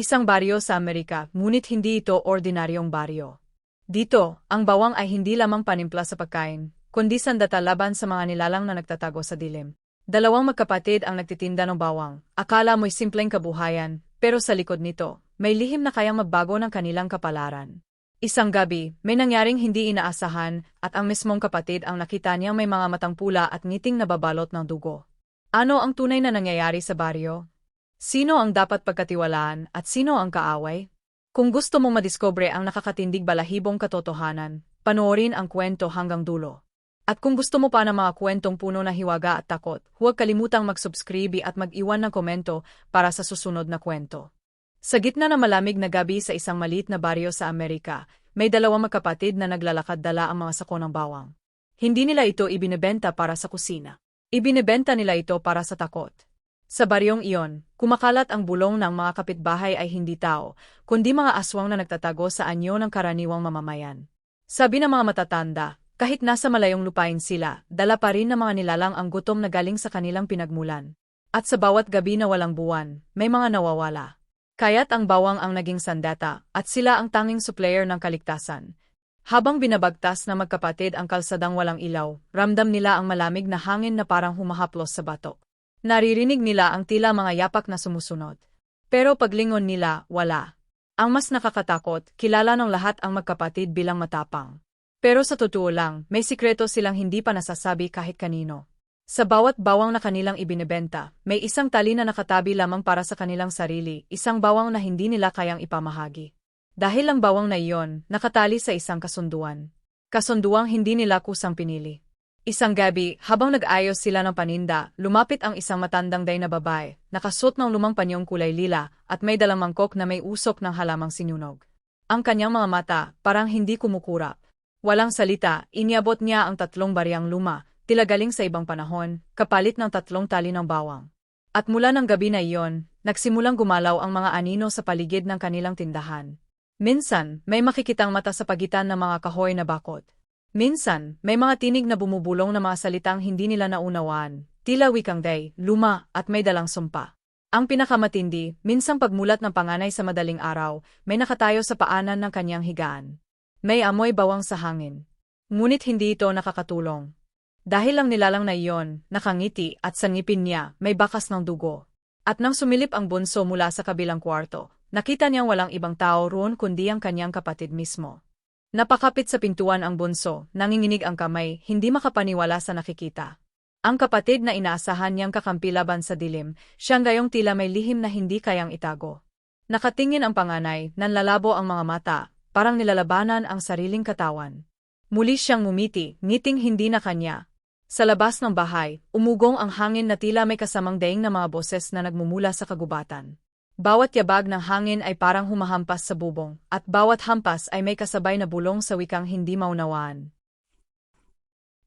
Isang baryo sa Amerika, ngunit hindi ito ordinaryong baryo. Dito, ang bawang ay hindi lamang panimpla sa pagkain, kundi sandata laban sa mga nilalang na nagtatago sa dilim. Dalawang magkapatid ang nagtitinda ng bawang. Akala mo'y simpleng kabuhayan, pero sa likod nito, may lihim na kayang magbago ng kanilang kapalaran. Isang gabi, may nangyaring hindi inaasahan at ang mismong kapatid ang nakita niyang may mga matang pula at ngiting nababalot ng dugo. Ano ang tunay na nangyayari sa baryo? Sino ang dapat pagkatiwalaan at sino ang kaaway? Kung gusto mong madiscover ang nakakatindig balahibong katotohanan, panoorin ang kwento hanggang dulo. At kung gusto mo pa ng mga kwentong puno na hiwaga at takot, huwag kalimutang mag-subscribe at mag-iwan ng komento para sa susunod na kwento. Sa gitna ng malamig na gabi sa isang maliit na baryo sa Amerika, may dalawang magkapatid na naglalakad dala ang mga sako ng bawang. Hindi nila ito ibinebenta para sa kusina. Ibinebenta nila ito para sa takot. Sa baryong iyon, kumakalat ang bulong ng mga kapitbahay ay hindi tao, kundi mga aswang na nagtatago sa anyo ng karaniwang mamamayan. Sabi ng mga matatanda, kahit nasa malayong lupain sila, dala pa rin ng mga nilalang ang gutom na galing sa kanilang pinagmulan. At sa bawat gabi na walang buwan, may mga nawawala. Kaya't ang bawang ang naging sandata, at sila ang tanging supplier ng kaligtasan. Habang binabagtas na magkapatid ang kalsadang walang ilaw, ramdam nila ang malamig na hangin na parang humahaplos sa batok. Naririnig nila ang tila mga yapak na sumusunod. Pero paglingon nila, wala. Ang mas nakakatakot, kilala ng lahat ang magkapatid bilang matapang. Pero sa totoo lang, may sikreto silang hindi pa nasasabi kahit kanino. Sa bawat bawang na kanilang ibinebenta, may isang tali na nakatabi lamang para sa kanilang sarili, isang bawang na hindi nila kayang ipamahagi. Dahil ang bawang na iyon, nakatali sa isang kasunduan. Kasunduang hindi nila kusang pinili. Isang gabi, habang nag-ayos sila ng paninda, lumapit ang isang matandang day na babae, nakasuot ng lumang panyong kulay lila, at may dalang mangkok na may usok ng halamang sinunog. Ang kanyang mga mata, parang hindi kumukurap. Walang salita, iniabot niya ang tatlong bariyang luma, tila galing sa ibang panahon, kapalit ng tatlong tali ng bawang. At mula ng gabi na iyon, nagsimulang gumalaw ang mga anino sa paligid ng kanilang tindahan. Minsan, may makikitang mata sa pagitan ng mga kahoy na bakod. Minsan, may mga tinig na bumubulong na mga salitang hindi nila naunawaan, tila wikang day, luma, at may dalang sumpa. Ang pinakamatindi, minsang pagmulat ng panganay sa madaling araw, may nakatayo sa paanan ng kanyang higaan. May amoy bawang sa hangin. Ngunit hindi ito nakakatulong. Dahil lang nilalang na iyon, nakangiti at sa ngipin niya, may bakas ng dugo. At nang sumilip ang bunso mula sa kabilang kwarto, nakita niyang walang ibang tao roon kundi ang kanyang kapatid mismo. Napakapit sa pintuan ang bunso, nanginginig ang kamay, hindi makapaniwala sa nakikita. Ang kapatid na inaasahan niyang kakampi laban sa dilim, siyang gayong tila may lihim na hindi kayang itago. Nakatingin ang panganay, nanlalabo ang mga mata, parang nilalabanan ang sariling katawan. Muli siyang mumiti, ngiting hindi na kanya. Sa labas ng bahay, umugong ang hangin na tila may kasamang daing na mga boses na nagmumula sa kagubatan. Bawat yabag ng hangin ay parang humahampas sa bubong, at bawat hampas ay may kasabay na bulong sa wikang hindi maunawaan.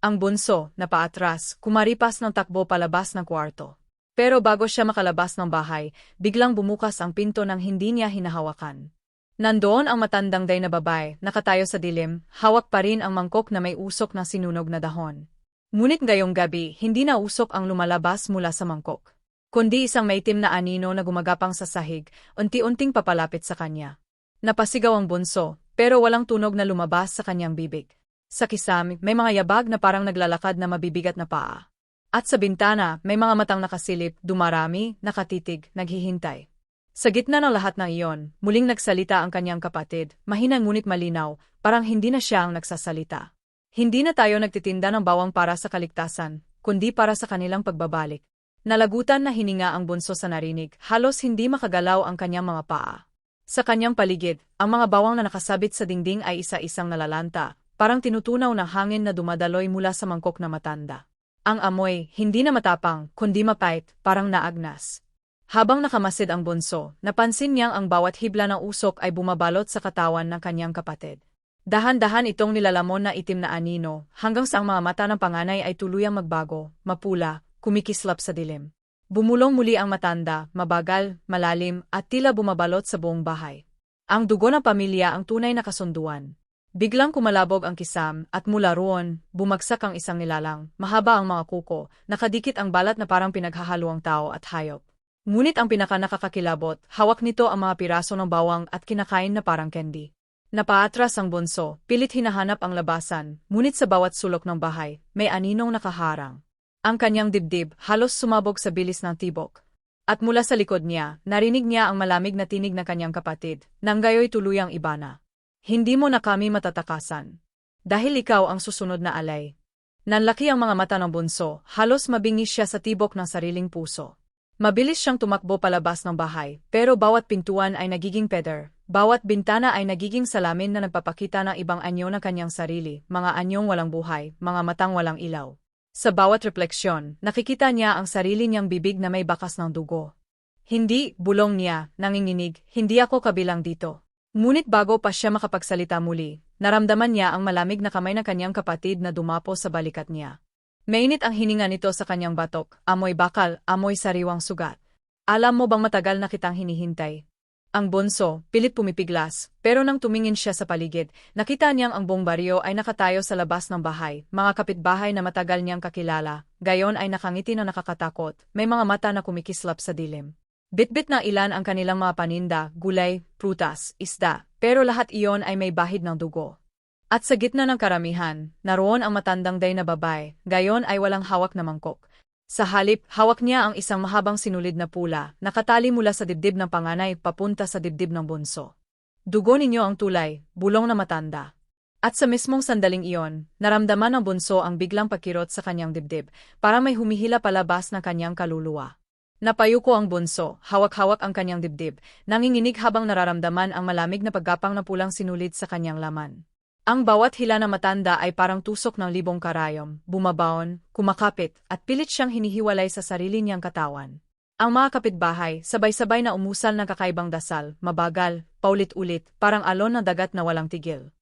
Ang bunso, na paatras, kumaripas ng takbo palabas ng kwarto. Pero bago siya makalabas ng bahay, biglang bumukas ang pinto ng hindi niya hinahawakan. Nandoon ang matandang day na babae, nakatayo sa dilim, hawak pa rin ang mangkok na may usok na sinunog na dahon. Ngunit ngayong gabi, hindi na usok ang lumalabas mula sa mangkok kundi isang maitim na anino na gumagapang sa sahig, unti-unting papalapit sa kanya. Napasigaw ang bunso, pero walang tunog na lumabas sa kanyang bibig. Sa kisam, may mga yabag na parang naglalakad na mabibigat na paa. At sa bintana, may mga matang nakasilip, dumarami, nakatitig, naghihintay. Sa gitna ng lahat ng iyon, muling nagsalita ang kanyang kapatid, mahina ngunit malinaw, parang hindi na siya ang nagsasalita. Hindi na tayo nagtitinda ng bawang para sa kaligtasan, kundi para sa kanilang pagbabalik. Nalagutan na hininga ang bunso sa narinig, halos hindi makagalaw ang kanyang mga paa. Sa kanyang paligid, ang mga bawang na nakasabit sa dingding ay isa-isang nalalanta, parang tinutunaw ng hangin na dumadaloy mula sa mangkok na matanda. Ang amoy, hindi na matapang, kundi mapait, parang naagnas. Habang nakamasid ang bunso, napansin niyang ang bawat hibla ng usok ay bumabalot sa katawan ng kanyang kapatid. Dahan-dahan itong nilalamon na itim na anino, hanggang sa ang mga mata ng panganay ay tuluyang magbago, mapula, kumikislap sa dilim. Bumulong muli ang matanda, mabagal, malalim, at tila bumabalot sa buong bahay. Ang dugo ng pamilya ang tunay na kasunduan. Biglang kumalabog ang kisam, at mula roon, bumagsak ang isang nilalang, mahaba ang mga kuko, nakadikit ang balat na parang pinaghahalo ang tao at hayop. Ngunit ang pinaka nakakakilabot, hawak nito ang mga piraso ng bawang at kinakain na parang candy. Napaatras ang bunso, pilit hinahanap ang labasan, ngunit sa bawat sulok ng bahay, may aninong nakaharang. Ang kanyang dibdib halos sumabog sa bilis ng tibok. At mula sa likod niya, narinig niya ang malamig na tinig ng kanyang kapatid, nang gayoy tuluyang iba na. Hindi mo na kami matatakasan. Dahil ikaw ang susunod na alay. Nanlaki ang mga mata ng bunso, halos mabingis siya sa tibok ng sariling puso. Mabilis siyang tumakbo palabas ng bahay, pero bawat pintuan ay nagiging peder, bawat bintana ay nagiging salamin na nagpapakita ng ibang anyo ng kanyang sarili, mga anyong walang buhay, mga matang walang ilaw. Sa bawat refleksyon, nakikita niya ang sarili niyang bibig na may bakas ng dugo. Hindi, bulong niya, nanginginig, hindi ako kabilang dito. Ngunit bago pa siya makapagsalita muli, naramdaman niya ang malamig na kamay ng kanyang kapatid na dumapo sa balikat niya. Mainit ang hininga nito sa kanyang batok, amoy bakal, amoy sariwang sugat. Alam mo bang matagal na kitang hinihintay? Ang bonso, pilit pumipiglas, pero nang tumingin siya sa paligid, nakita niyang ang buong ay nakatayo sa labas ng bahay, mga kapitbahay na matagal niyang kakilala, gayon ay nakangiti na nakakatakot, may mga mata na kumikislap sa dilim. Bitbit na ilan ang kanilang mga paninda, gulay, prutas, isda, pero lahat iyon ay may bahid ng dugo. At sa gitna ng karamihan, naroon ang matandang day na babae, gayon ay walang hawak na mangkok. Sa halip, hawak niya ang isang mahabang sinulid na pula, nakatali mula sa dibdib ng panganay papunta sa dibdib ng bunso. Dugo ninyo ang tulay, bulong na matanda. At sa mismong sandaling iyon, naramdaman ng bunso ang biglang pakirot sa kanyang dibdib, para may humihila palabas ng kanyang kaluluwa. Napayuko ang bunso, hawak-hawak ang kanyang dibdib, nanginginig habang nararamdaman ang malamig na paggapang na pulang sinulid sa kanyang laman. Ang bawat hila na matanda ay parang tusok ng libong karayom, bumabaon, kumakapit, at pilit siyang hinihiwalay sa sarili niyang katawan. Ang mga kapitbahay, sabay-sabay na umusal ng kakaibang dasal, mabagal, paulit-ulit, parang alon na dagat na walang tigil.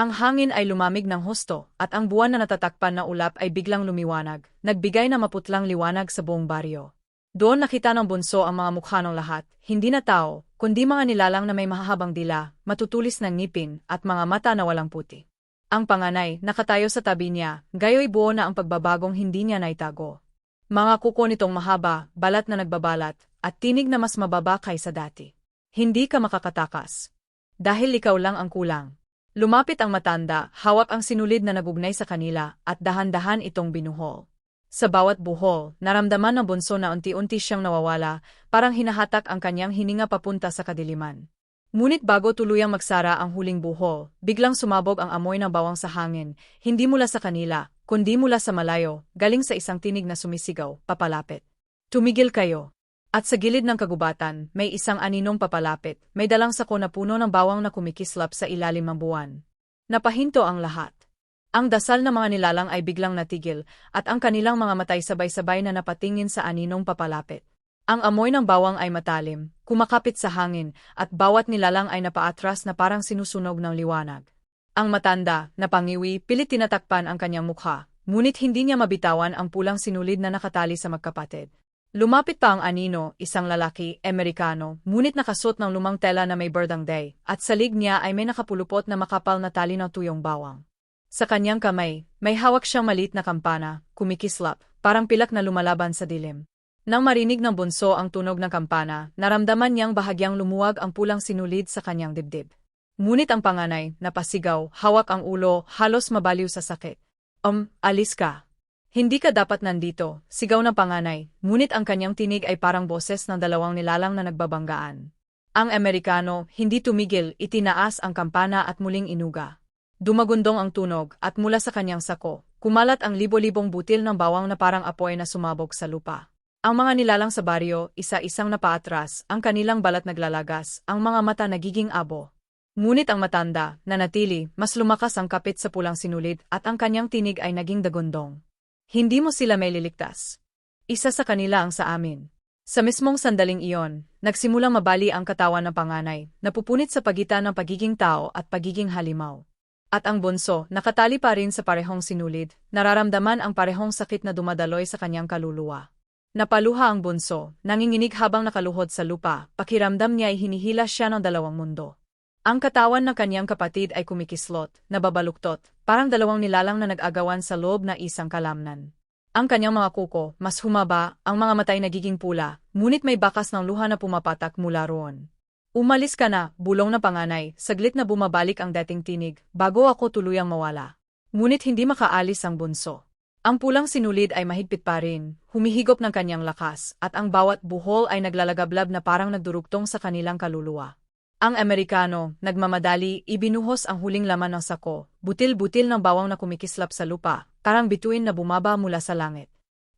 Ang hangin ay lumamig ng husto, at ang buwan na natatakpan na ulap ay biglang lumiwanag, nagbigay na maputlang liwanag sa buong baryo. Doon nakita ng bunso ang mga mukha ng lahat, hindi na tao, kundi mga nilalang na may mahahabang dila, matutulis ng ngipin, at mga mata na walang puti. Ang panganay, nakatayo sa tabi niya, gayoy buo na ang pagbabagong hindi niya naitago. Mga kuko nitong mahaba, balat na nagbabalat, at tinig na mas mababa kaysa dati. Hindi ka makakatakas. Dahil ikaw lang ang kulang. Lumapit ang matanda, hawak ang sinulid na nagugnay sa kanila, at dahan-dahan itong binuhol. Sa bawat buhol, naramdaman ng bunso na unti-unti siyang nawawala, parang hinahatak ang kanyang hininga papunta sa kadiliman. Ngunit bago tuluyang magsara ang huling buhol, biglang sumabog ang amoy ng bawang sa hangin, hindi mula sa kanila, kundi mula sa malayo, galing sa isang tinig na sumisigaw, papalapit. Tumigil kayo. At sa gilid ng kagubatan, may isang aninong papalapit, may dalang sako na puno ng bawang na kumikislap sa ilalim ng buwan. Napahinto ang lahat. Ang dasal ng mga nilalang ay biglang natigil, at ang kanilang mga matay sabay-sabay na napatingin sa aninong papalapit. Ang amoy ng bawang ay matalim, kumakapit sa hangin, at bawat nilalang ay napaatras na parang sinusunog ng liwanag. Ang matanda, napangiwi, pilit tinatakpan ang kanyang mukha, ngunit hindi niya mabitawan ang pulang sinulid na nakatali sa magkapatid. Lumapit pa ang anino, isang lalaki, Amerikano, ngunit nakasuot ng lumang tela na may berdang day, at sa lig niya ay may nakapulupot na makapal na tali ng tuyong bawang. Sa kanyang kamay, may hawak siyang maliit na kampana, kumikislap, parang pilak na lumalaban sa dilim. Nang marinig ng bunso ang tunog ng kampana, naramdaman niyang bahagyang lumuwag ang pulang sinulid sa kanyang dibdib. Ngunit ang panganay, napasigaw, hawak ang ulo, halos mabaliw sa sakit. Um, alis ka, hindi ka dapat nandito, sigaw ng panganay, ngunit ang kanyang tinig ay parang boses ng dalawang nilalang na nagbabanggaan. Ang Amerikano, hindi tumigil, itinaas ang kampana at muling inuga. Dumagundong ang tunog, at mula sa kanyang sako, kumalat ang libo-libong butil ng bawang na parang apoy na sumabog sa lupa. Ang mga nilalang sa baryo, isa-isang napaatras, ang kanilang balat naglalagas, ang mga mata nagiging abo. Ngunit ang matanda, na natili, mas lumakas ang kapit sa pulang sinulid at ang kanyang tinig ay naging dagundong. Hindi mo sila may liligtas. Isa sa kanila ang sa amin. Sa mismong sandaling iyon, nagsimulang mabali ang katawan ng panganay, napupunit sa pagitan ng pagiging tao at pagiging halimaw. At ang bunso, nakatali pa rin sa parehong sinulid, nararamdaman ang parehong sakit na dumadaloy sa kanyang kaluluwa. Napaluha ang bunso, nanginginig habang nakaluhod sa lupa, pakiramdam niya ay hinihila siya ng dalawang mundo. Ang katawan ng kanyang kapatid ay kumikislot, nababaluktot, parang dalawang nilalang na nag-agawan sa loob na isang kalamnan. Ang kanyang mga kuko, mas humaba, ang mga matay nagiging pula, ngunit may bakas ng luha na pumapatak mula roon. Umalis ka na, bulong na panganay, saglit na bumabalik ang dating tinig, bago ako tuluyang mawala. Ngunit hindi makaalis ang bunso. Ang pulang sinulid ay mahigpit pa rin, humihigop ng kanyang lakas, at ang bawat buhol ay naglalagablab na parang nagdurugtong sa kanilang kaluluwa. Ang Amerikano, nagmamadali, ibinuhos ang huling laman ng sako, butil-butil ng bawang na kumikislap sa lupa, karang bituin na bumaba mula sa langit.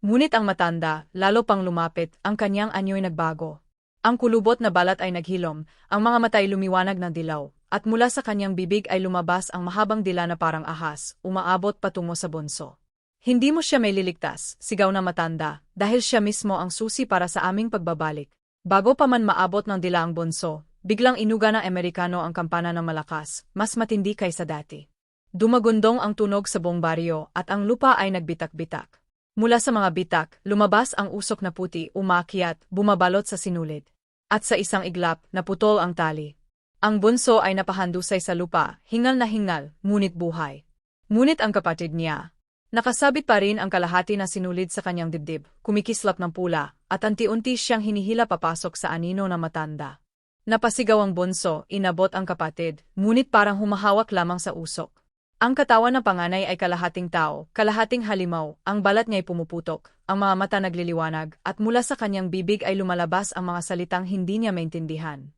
Ngunit ang matanda, lalo pang lumapit, ang kanyang anyo'y nagbago. Ang kulubot na balat ay naghilom, ang mga matay lumiwanag ng dilaw, at mula sa kanyang bibig ay lumabas ang mahabang dila na parang ahas, umaabot patungo sa bonso. Hindi mo siya may liligtas, sigaw na matanda, dahil siya mismo ang susi para sa aming pagbabalik. Bago pa man maabot ng dila ang bonso, Biglang inuga ng Amerikano ang kampana ng malakas, mas matindi kaysa dati. Dumagundong ang tunog sa buong baryo at ang lupa ay nagbitak-bitak. Mula sa mga bitak, lumabas ang usok na puti, umakyat, bumabalot sa sinulid. At sa isang iglap, naputol ang tali. Ang bunso ay napahandusay sa lupa, hingal na hingal, ngunit buhay. Ngunit ang kapatid niya, Nakasabit pa rin ang kalahati na sinulid sa kanyang dibdib, kumikislap ng pula, at anti-unti siyang hinihila papasok sa anino na matanda. Napasigaw ang bunso, inabot ang kapatid, ngunit parang humahawak lamang sa usok. Ang katawan ng panganay ay kalahating tao, kalahating halimaw, ang balat niya'y pumuputok, ang mga mata nagliliwanag, at mula sa kanyang bibig ay lumalabas ang mga salitang hindi niya maintindihan.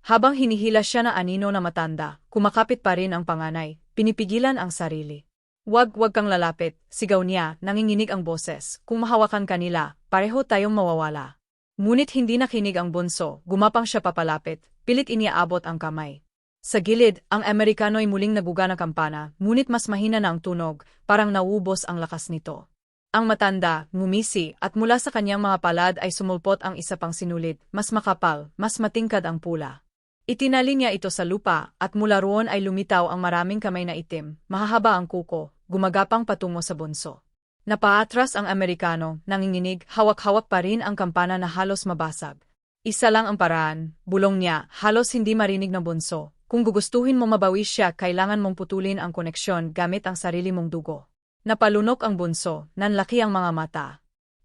Habang hinihila siya na anino na matanda, kumakapit pa rin ang panganay, pinipigilan ang sarili. Wag wag kang lalapit, sigaw niya, nanginginig ang boses, kung mahawakan kanila, pareho tayong mawawala. Ngunit hindi nakinig ang bunso, gumapang siya papalapit, pilit iniaabot ang kamay. Sa gilid, ang Amerikano'y muling naguga ng kampana, ngunit mas mahina na ang tunog, parang nauubos ang lakas nito. Ang matanda, ngumisi, at mula sa kanyang mga palad ay sumulpot ang isa pang sinulid, mas makapal, mas matingkad ang pula. Itinali niya ito sa lupa, at mula roon ay lumitaw ang maraming kamay na itim, mahahaba ang kuko, gumagapang patungo sa bunso. Napaatras ang Amerikano, nanginginig, hawak-hawak pa rin ang kampana na halos mabasag. Isa lang ang paraan, bulong niya, halos hindi marinig ng bunso. Kung gugustuhin mo mabawi siya, kailangan mong putulin ang koneksyon gamit ang sarili mong dugo. Napalunok ang bunso, nanlaki ang mga mata.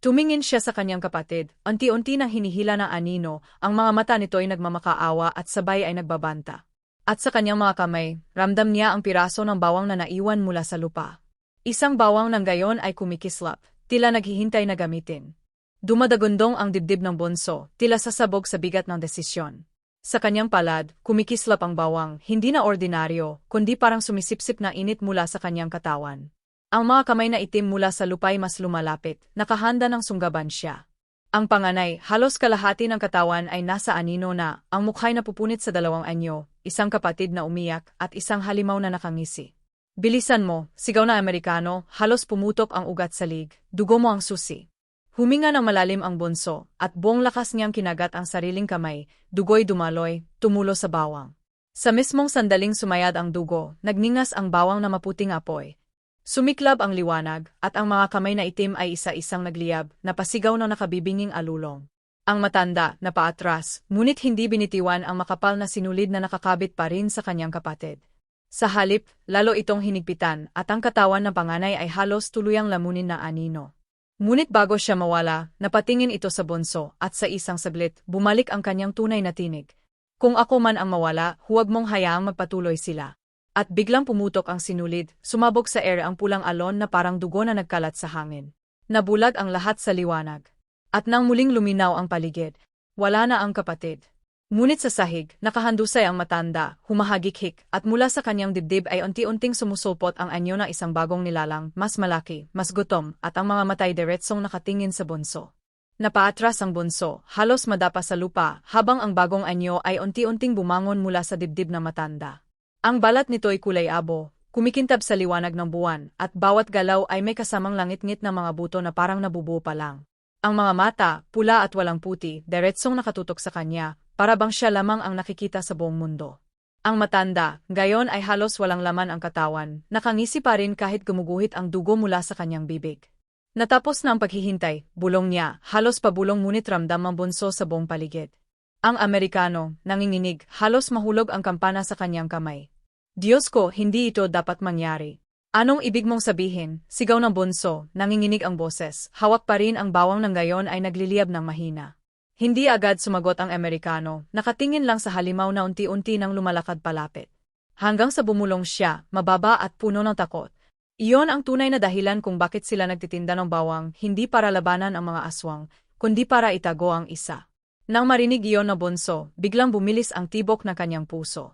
Tumingin siya sa kanyang kapatid, unti-unti nang hinihila ng anino, ang mga mata nito ay nagmamakaawa at sabay ay nagbabanta. At sa kanyang mga kamay, ramdam niya ang piraso ng bawang na naiwan mula sa lupa. Isang bawang ng gayon ay kumikislap, tila naghihintay na gamitin. Dumadagundong ang dibdib ng bonso, tila sasabog sa bigat ng desisyon. Sa kanyang palad, kumikislap ang bawang, hindi na ordinaryo, kundi parang sumisipsip na init mula sa kanyang katawan. Ang mga kamay na itim mula sa lupay mas lumalapit, nakahanda ng sunggaban siya. Ang panganay, halos kalahati ng katawan ay nasa anino na, ang mukha'y napupunit sa dalawang anyo, isang kapatid na umiyak, at isang halimaw na nakangisi. Bilisan mo, sigaw na Amerikano, halos pumutok ang ugat sa lig, dugo mo ang susi. Huminga ng malalim ang bunso, at buong lakas niyang kinagat ang sariling kamay, dugo'y dumaloy, tumulo sa bawang. Sa mismong sandaling sumayad ang dugo, nagningas ang bawang na maputing apoy. Sumiklab ang liwanag, at ang mga kamay na itim ay isa-isang nagliyab, napasigaw ng nakabibinging alulong. Ang matanda, napaatras, ngunit hindi binitiwan ang makapal na sinulid na nakakabit pa rin sa kanyang kapatid. Sa halip, lalo itong hinigpitan at ang katawan ng panganay ay halos tuluyang lamunin na anino. Ngunit bago siya mawala, napatingin ito sa bunso at sa isang saglit, bumalik ang kanyang tunay na tinig. Kung ako man ang mawala, huwag mong hayaang magpatuloy sila. At biglang pumutok ang sinulid, sumabog sa air ang pulang alon na parang dugo na nagkalat sa hangin. Nabulag ang lahat sa liwanag. At nang muling luminaw ang paligid, wala na ang kapatid. Ngunit sa sahig, nakahandusay ang matanda, humahagik-hik, at mula sa kanyang dibdib ay unti-unting sumusulpot ang anyo ng isang bagong nilalang, mas malaki, mas gutom, at ang mga matay diretsong nakatingin sa bunso. Napaatras ang bunso, halos madapa sa lupa, habang ang bagong anyo ay unti-unting bumangon mula sa dibdib na matanda. Ang balat nito ay kulay abo, kumikintab sa liwanag ng buwan, at bawat galaw ay may kasamang langit-ngit na mga buto na parang nabubuo pa lang. Ang mga mata, pula at walang puti, diretsong nakatutok sa kanya, para bang siya lamang ang nakikita sa buong mundo. Ang matanda, gayon ay halos walang laman ang katawan, nakangisi pa rin kahit gumuguhit ang dugo mula sa kanyang bibig. Natapos na ang paghihintay, bulong niya, halos pabulong ngunit ramdam ang bunso sa buong paligid. Ang Amerikano, nanginginig, halos mahulog ang kampana sa kanyang kamay. Diyos ko, hindi ito dapat mangyari. Anong ibig mong sabihin? Sigaw ng bunso, nanginginig ang boses, hawak pa rin ang bawang ng gayon ay nagliliyab ng mahina. Hindi agad sumagot ang Amerikano, nakatingin lang sa halimaw na unti-unti nang lumalakad palapit. Hanggang sa bumulong siya, mababa at puno ng takot. Iyon ang tunay na dahilan kung bakit sila nagtitinda ng bawang, hindi para labanan ang mga aswang, kundi para itago ang isa. Nang marinig iyon na bunso, biglang bumilis ang tibok ng kanyang puso.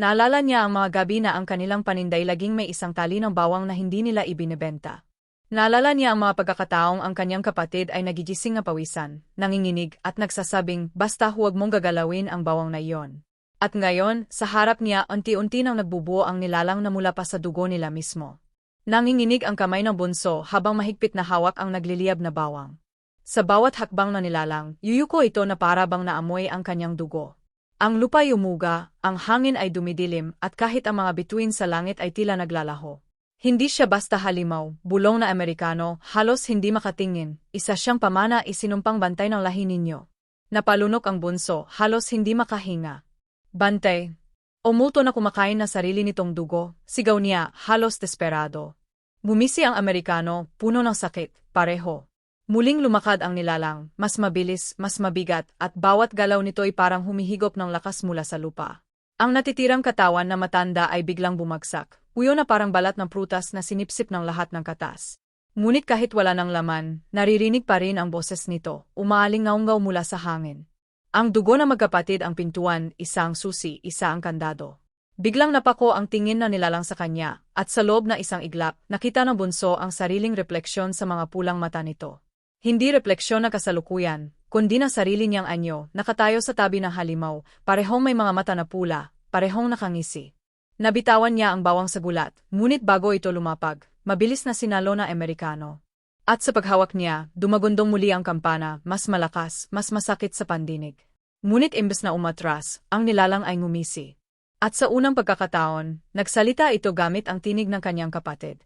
Naalala niya ang mga gabi na ang kanilang paninday laging may isang tali ng bawang na hindi nila ibinebenta. Naalala niya ang mga pagkakataong ang kanyang kapatid ay nagigising na pawisan, nanginginig at nagsasabing basta huwag mong gagalawin ang bawang na iyon. At ngayon, sa harap niya unti-unti nang nagbubuo ang nilalang na mula pa sa dugo nila mismo. Nanginginig ang kamay ng bunso habang mahigpit na hawak ang nagliliyab na bawang. Sa bawat hakbang na nilalang, yuyuko ito na para bang naamoy ang kanyang dugo. Ang lupa umuga, ang hangin ay dumidilim at kahit ang mga bituin sa langit ay tila naglalaho. Hindi siya basta halimaw, bulong na Amerikano, halos hindi makatingin, isa siyang pamana isinumpang bantay ng lahi ninyo. Napalunok ang bunso, halos hindi makahinga. Bantay. Umulto na kumakain na sarili nitong dugo, sigaw niya, halos desperado. Bumisi ang Amerikano, puno ng sakit, pareho. Muling lumakad ang nilalang, mas mabilis, mas mabigat, at bawat galaw nito'y parang humihigop ng lakas mula sa lupa. Ang natitirang katawan na matanda ay biglang bumagsak, uyo na parang balat ng prutas na sinipsip ng lahat ng katas. Ngunit kahit wala ng laman, naririnig pa rin ang boses nito, umaaling ngaunggaw mula sa hangin. Ang dugo na magkapatid ang pintuan, isa ang susi, isa ang kandado. Biglang napako ang tingin na nilalang sa kanya, at sa loob na isang iglap, nakita ng bunso ang sariling refleksyon sa mga pulang mata nito. Hindi refleksyon na kasalukuyan, kundi na sarili niyang anyo, nakatayo sa tabi ng halimaw, parehong may mga mata na pula, parehong nakangisi. Nabitawan niya ang bawang sa gulat, ngunit bago ito lumapag, mabilis na sinalo na Amerikano. At sa paghawak niya, dumagundong muli ang kampana, mas malakas, mas masakit sa pandinig. Ngunit imbes na umatras, ang nilalang ay ngumisi. At sa unang pagkakataon, nagsalita ito gamit ang tinig ng kanyang kapatid,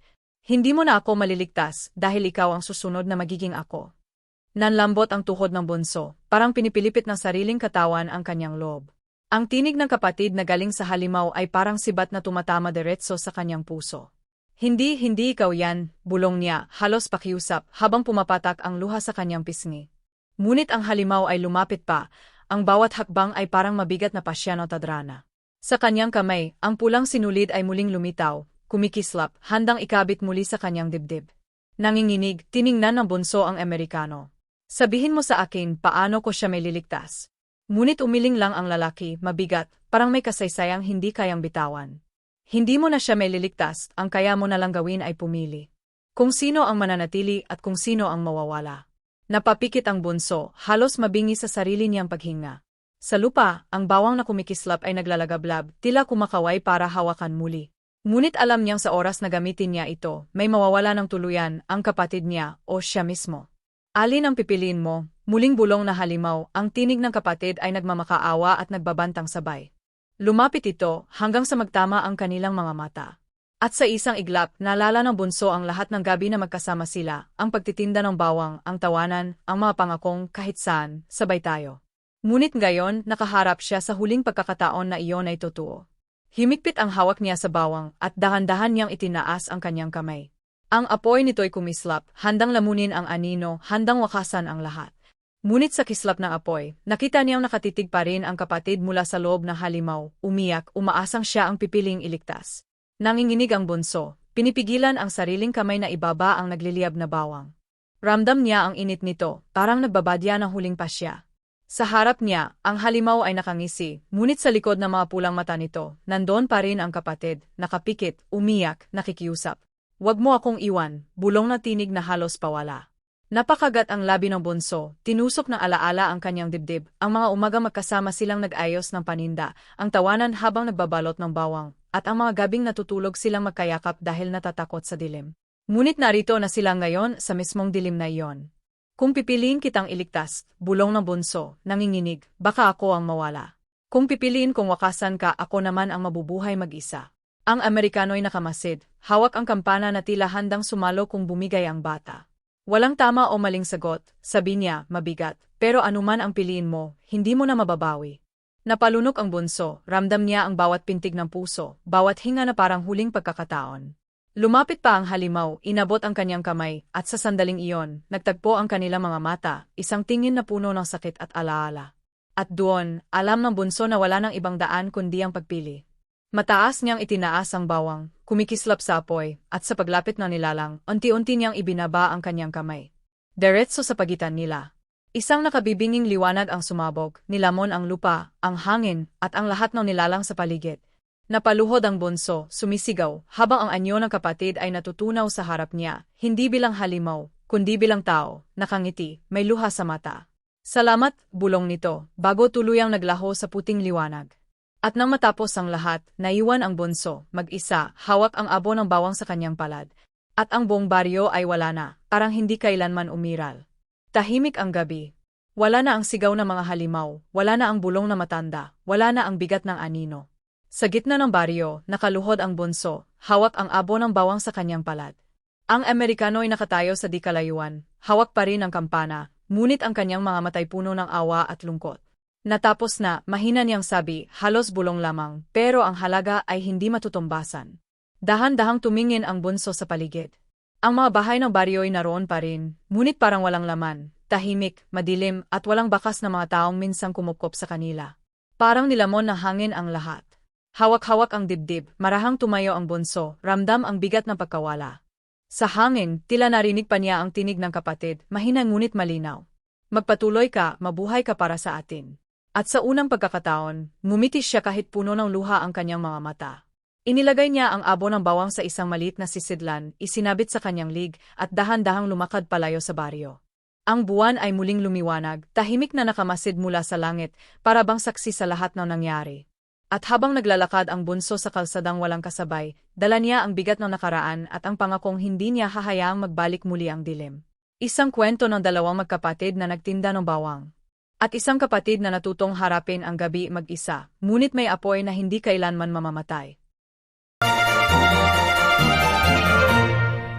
hindi mo na ako maliligtas dahil ikaw ang susunod na magiging ako. Nanlambot ang tuhod ng bunso, parang pinipilipit ng sariling katawan ang kanyang loob. Ang tinig ng kapatid na galing sa halimaw ay parang sibat na tumatama diretso sa kanyang puso. Hindi, hindi ikaw yan, bulong niya, halos pakiusap, habang pumapatak ang luha sa kanyang pisngi. Ngunit ang halimaw ay lumapit pa, ang bawat hakbang ay parang mabigat na pasya o tadrana. Sa kanyang kamay, ang pulang sinulid ay muling lumitaw, kumikislap, handang ikabit muli sa kanyang dibdib. Nanginginig, tiningnan ng bunso ang Amerikano. Sabihin mo sa akin paano ko siya may liligtas. Ngunit umiling lang ang lalaki, mabigat, parang may kasaysayang hindi kayang bitawan. Hindi mo na siya may liligtas, ang kaya mo na lang gawin ay pumili. Kung sino ang mananatili at kung sino ang mawawala. Napapikit ang bunso, halos mabingi sa sarili niyang paghinga. Sa lupa, ang bawang na kumikislap ay naglalagablab, tila kumakaway para hawakan muli. Ngunit alam niyang sa oras na gamitin niya ito, may mawawala ng tuluyan ang kapatid niya o siya mismo. Alin ang pipiliin mo, muling bulong na halimaw, ang tinig ng kapatid ay nagmamakaawa at nagbabantang sabay. Lumapit ito hanggang sa magtama ang kanilang mga mata. At sa isang iglap, naalala ng bunso ang lahat ng gabi na magkasama sila, ang pagtitinda ng bawang, ang tawanan, ang mga pangakong kahit saan, sabay tayo. Ngunit ngayon, nakaharap siya sa huling pagkakataon na iyon ay totoo. Himikpit ang hawak niya sa bawang at dahan-dahan niyang itinaas ang kanyang kamay. Ang apoy nito'y kumislap, handang lamunin ang anino, handang wakasan ang lahat. Ngunit sa kislap ng apoy, nakita niyang nakatitig pa rin ang kapatid mula sa loob ng halimaw, umiyak, umaasang siya ang pipiling iligtas. Nanginginig ang bunso, pinipigilan ang sariling kamay na ibaba ang nagliliyab na bawang. Ramdam niya ang init nito, parang nagbabadya ng huling pasya. Sa harap niya, ang halimaw ay nakangisi, ngunit sa likod ng mga pulang mata nito, nandoon pa rin ang kapatid, nakapikit, umiyak, nakikiusap. Huwag mo akong iwan, bulong na tinig na halos pawala. Napakagat ang labi ng bunso, tinusok ng alaala ang kanyang dibdib, ang mga umaga magkasama silang nag-ayos ng paninda, ang tawanan habang nagbabalot ng bawang, at ang mga gabing natutulog silang magkayakap dahil natatakot sa dilim. Ngunit narito na sila ngayon sa mismong dilim na iyon. Kung pipiliin kitang iligtas, bulong ng bunso, nanginginig, baka ako ang mawala. Kung pipiliin kong wakasan ka, ako naman ang mabubuhay mag-isa. Ang Amerikano'y nakamasid, hawak ang kampana na tila handang sumalo kung bumigay ang bata. Walang tama o maling sagot, sabi niya, mabigat, pero anuman ang piliin mo, hindi mo na mababawi. Napalunok ang bunso, ramdam niya ang bawat pintig ng puso, bawat hinga na parang huling pagkakataon. Lumapit pa ang halimaw, inabot ang kanyang kamay, at sa sandaling iyon, nagtagpo ang kanilang mga mata, isang tingin na puno ng sakit at alaala. At doon, alam ng bunso na wala ng ibang daan kundi ang pagpili. Mataas niyang itinaas ang bawang, kumikislap sa apoy, at sa paglapit ng nilalang, unti-unti niyang ibinaba ang kanyang kamay. Diretso sa pagitan nila. Isang nakabibinging liwanag ang sumabog, nilamon ang lupa, ang hangin, at ang lahat ng nilalang sa paligid. Napaluhod ang bunso, sumisigaw, habang ang anyo ng kapatid ay natutunaw sa harap niya, hindi bilang halimaw, kundi bilang tao, nakangiti, may luha sa mata. Salamat, bulong nito, bago tuluyang naglaho sa puting liwanag. At nang matapos ang lahat, naiwan ang bunso, mag-isa, hawak ang abo ng bawang sa kanyang palad. At ang buong baryo ay wala na, parang hindi kailanman umiral. Tahimik ang gabi. Wala na ang sigaw ng mga halimaw, wala na ang bulong na matanda, wala na ang bigat ng anino. Sa gitna ng baryo, nakaluhod ang bunso, hawak ang abo ng bawang sa kanyang palad. Ang Amerikano ay nakatayo sa di kalayuan, hawak pa rin ang kampana, ngunit ang kanyang mga matay puno ng awa at lungkot. Natapos na, mahina niyang sabi, halos bulong lamang, pero ang halaga ay hindi matutumbasan. Dahan-dahang tumingin ang bunso sa paligid. Ang mga bahay ng baryo ay naroon pa rin, ngunit parang walang laman, tahimik, madilim, at walang bakas na mga taong minsang kumukop sa kanila. Parang nilamon ng hangin ang lahat. Hawak-hawak ang dibdib, marahang tumayo ang bunso, ramdam ang bigat ng pagkawala. Sa hangin, tila narinig pa niya ang tinig ng kapatid, mahina ngunit malinaw. Magpatuloy ka, mabuhay ka para sa atin. At sa unang pagkakataon, ngumiti siya kahit puno ng luha ang kanyang mga mata. Inilagay niya ang abo ng bawang sa isang maliit na sisidlan, isinabit sa kanyang lig, at dahan-dahang lumakad palayo sa baryo. Ang buwan ay muling lumiwanag, tahimik na nakamasid mula sa langit, para bang saksi sa lahat ng nangyari. At habang naglalakad ang bunso sa kalsadang walang kasabay, dala niya ang bigat ng nakaraan at ang pangakong hindi niya hahayaang magbalik muli ang dilim. Isang kwento ng dalawang magkapatid na nagtinda ng bawang. At isang kapatid na natutong harapin ang gabi mag-isa, ngunit may apoy na hindi kailanman mamamatay.